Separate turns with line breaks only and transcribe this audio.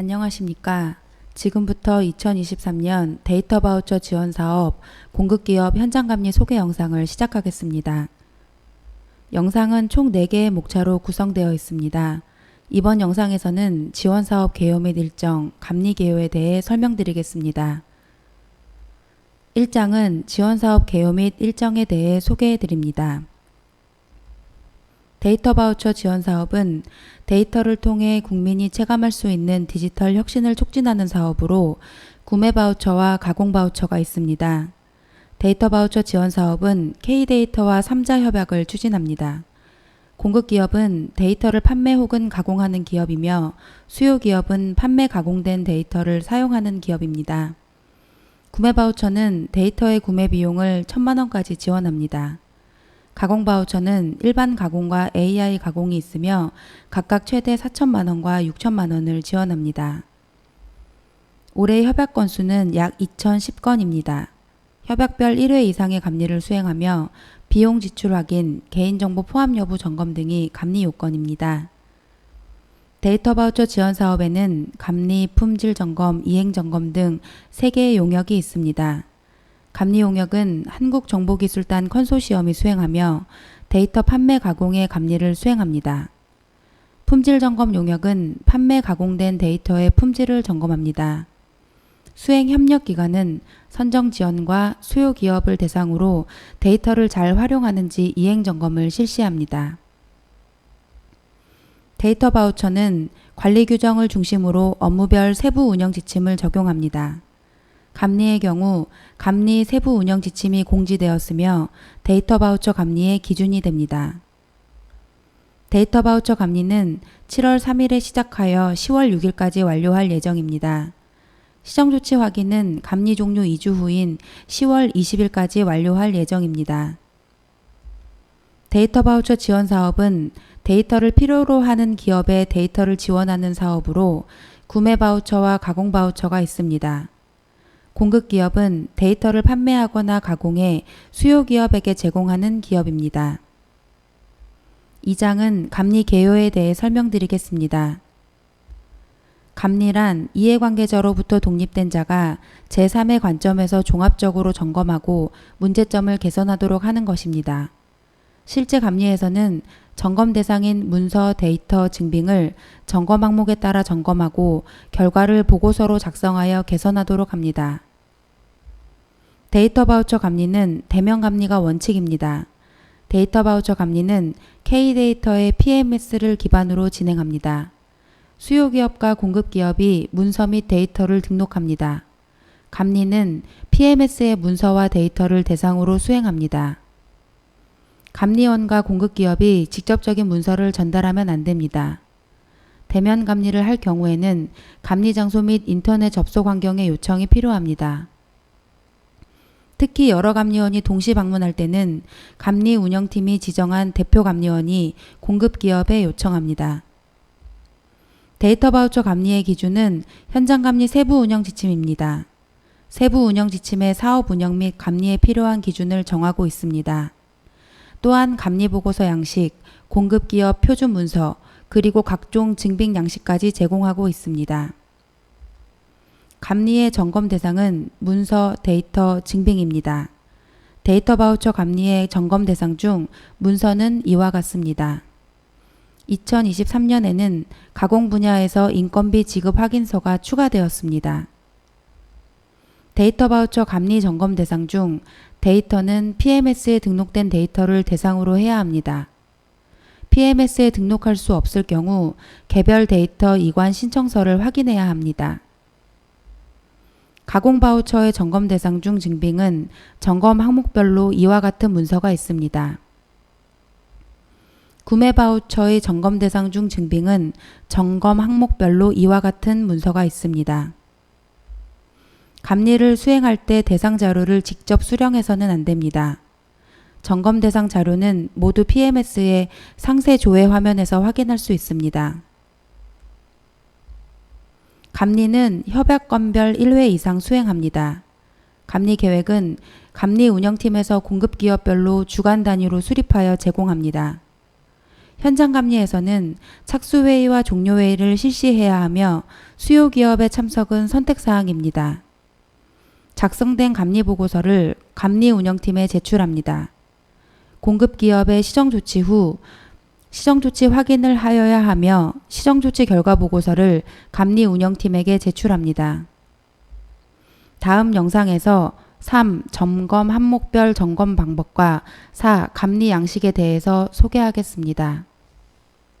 안녕하십니까. 지금부터 2023년 데이터 바우처 지원 사업 공급기업 현장 감리 소개 영상을 시작하겠습니다. 영상은 총 4개의 목차로 구성되어 있습니다. 이번 영상에서는 지원 사업 개요 및 일정, 감리 개요에 대해 설명드리겠습니다. 1장은 지원 사업 개요 및 일정에 대해 소개해 드립니다. 데이터 바우처 지원 사업은 데이터를 통해 국민이 체감할 수 있는 디지털 혁신을 촉진하는 사업으로 구매 바우처와 가공 바우처가 있습니다. 데이터 바우처 지원 사업은 K데이터와 3자 협약을 추진합니다. 공급 기업은 데이터를 판매 혹은 가공하는 기업이며 수요 기업은 판매 가공된 데이터를 사용하는 기업입니다. 구매 바우처는 데이터의 구매 비용을 1천만 원까지 지원합니다. 가공 바우처는 일반 가공과 AI 가공이 있으며 각각 최대 4천만 원과 6천만 원을 지원합니다. 올해 협약 건수는 약 2,010건입니다. 협약별 1회 이상의 감리를 수행하며 비용 지출 확인, 개인정보 포함 여부 점검 등이 감리 요건입니다. 데이터 바우처 지원 사업에는 감리, 품질 점검, 이행 점검 등 3개의 용역이 있습니다. 감리 용역은 한국정보기술단 컨소시엄이 수행하며 데이터 판매 가공의 감리를 수행합니다. 품질 점검 용역은 판매 가공된 데이터의 품질을 점검합니다. 수행 협력 기관은 선정 지원과 수요 기업을 대상으로 데이터를 잘 활용하는지 이행 점검을 실시합니다. 데이터 바우처는 관리 규정을 중심으로 업무별 세부 운영 지침을 적용합니다. 감리의 경우 감리 세부 운영 지침이 공지되었으며 데이터 바우처 감리의 기준이 됩니다. 데이터 바우처 감리는 7월 3일에 시작하여 10월 6일까지 완료할 예정입니다. 시정 조치 확인은 감리 종료 2주 후인 10월 20일까지 완료할 예정입니다. 데이터 바우처 지원 사업은 데이터를 필요로 하는 기업에 데이터를 지원하는 사업으로 구매 바우처와 가공 바우처가 있습니다. 공급 기업은 데이터를 판매하거나 가공해 수요 기업에게 제공하는 기업입니다. 2장은 감리 개요에 대해 설명드리겠습니다. 감리란 이해관계자로부터 독립된 자가 제3의 관점에서 종합적으로 점검하고 문제점을 개선하도록 하는 것입니다. 실제 감리에서는 점검 대상인 문서, 데이터, 증빙을 점검 항목에 따라 점검하고 결과를 보고서로 작성하여 개선하도록 합니다. 데이터 바우처 감리는 대면 감리가 원칙입니다. 데이터 바우처 감리는 K데이터의 PMS를 기반으로 진행합니다. 수요 기업과 공급 기업이 문서 및 데이터를 등록합니다. 감리는 PMS의 문서와 데이터를 대상으로 수행합니다. 감리원과 공급 기업이 직접적인 문서를 전달하면 안 됩니다. 대면 감리를 할 경우에는 감리 장소 및 인터넷 접속 환경의 요청이 필요합니다. 특히 여러 감리원이 동시 방문할 때는 감리 운영팀이 지정한 대표 감리원이 공급 기업에 요청합니다. 데이터 바우처 감리의 기준은 현장 감리 세부 운영 지침입니다. 세부 운영 지침의 사업 운영 및 감리에 필요한 기준을 정하고 있습니다. 또한 감리 보고서 양식, 공급 기업 표준 문서, 그리고 각종 증빙 양식까지 제공하고 있습니다. 감리의 점검 대상은 문서, 데이터, 증빙입니다. 데이터 바우처 감리의 점검 대상 중 문서는 이와 같습니다. 2023년에는 가공 분야에서 인건비 지급 확인서가 추가되었습니다. 데이터 바우처 감리 점검 대상 중 데이터는 PMS에 등록된 데이터를 대상으로 해야 합니다. PMS에 등록할 수 없을 경우 개별 데이터 이관 신청서를 확인해야 합니다. 가공 바우처의 점검 대상 중 증빙은 점검 항목별로 이와 같은 문서가 있습니다. 구매 바우처의 점검 대상 중 증빙은 점검 항목별로 이와 같은 문서가 있습니다. 감리를 수행할 때 대상 자료를 직접 수령해서는 안 됩니다. 점검 대상 자료는 모두 PMS의 상세 조회 화면에서 확인할 수 있습니다. 감리는 협약건별 1회 이상 수행합니다. 감리 계획은 감리 운영팀에서 공급 기업별로 주간 단위로 수립하여 제공합니다. 현장 감리에서는 착수회의와 종료회의를 실시해야 하며 수요 기업의 참석은 선택 사항입니다. 작성된 감리 보고서를 감리 운영팀에 제출합니다. 공급 기업의 시정 조치 후 시정 조치 확인을 하여야 하며 시정 조치 결과 보고서를 감리 운영팀에게 제출합니다. 다음 영상에서 3. 점검 항목별 점검 방법과 4. 감리 양식에 대해서 소개하겠습니다.